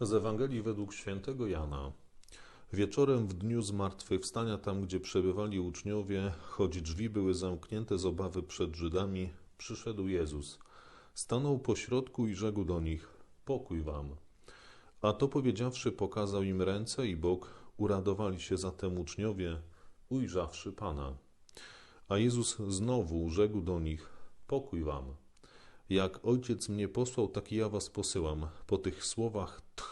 Z Ewangelii według świętego Jana. Wieczorem w dniu zmartwychwstania, tam gdzie przebywali uczniowie, choć drzwi były zamknięte z obawy przed Żydami, przyszedł Jezus. Stanął pośrodku i rzekł do nich: Pokój wam. A to powiedziawszy, pokazał im ręce i bok. Uradowali się zatem uczniowie, ujrzawszy Pana. A Jezus znowu rzekł do nich: Pokój wam. Jak ojciec mnie posłał, tak i ja was posyłam. Po tych słowach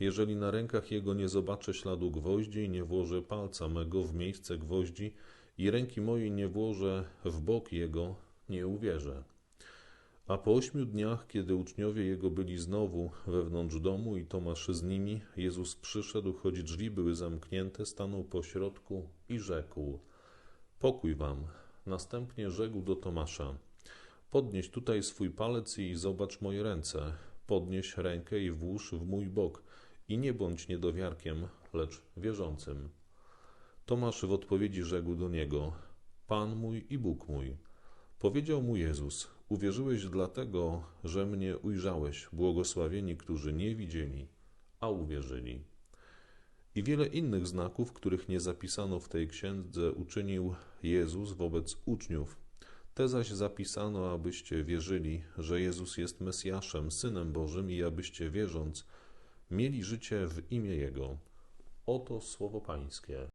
Jeżeli na rękach jego nie zobaczę śladu gwoździ i nie włożę palca mego w miejsce gwoździ i ręki mojej nie włożę w bok jego, nie uwierzę. A po ośmiu dniach, kiedy uczniowie jego byli znowu wewnątrz domu i Tomasz z nimi, Jezus przyszedł, choć drzwi były zamknięte, stanął po środku i rzekł: Pokój wam. Następnie rzekł do Tomasza: Podnieś tutaj swój palec i zobacz moje ręce. Podnieś rękę i włóż w mój bok i nie bądź niedowiarkiem, lecz wierzącym. Tomasz w odpowiedzi rzekł do niego: Pan mój i Bóg mój. Powiedział mu Jezus: Uwierzyłeś dlatego, że mnie ujrzałeś, błogosławieni, którzy nie widzieli, a uwierzyli. I wiele innych znaków, których nie zapisano w tej księdze, uczynił Jezus wobec uczniów. Te zaś zapisano, abyście wierzyli, że Jezus jest Mesjaszem, Synem Bożym i abyście wierząc, mieli życie w imię Jego. Oto słowo Pańskie.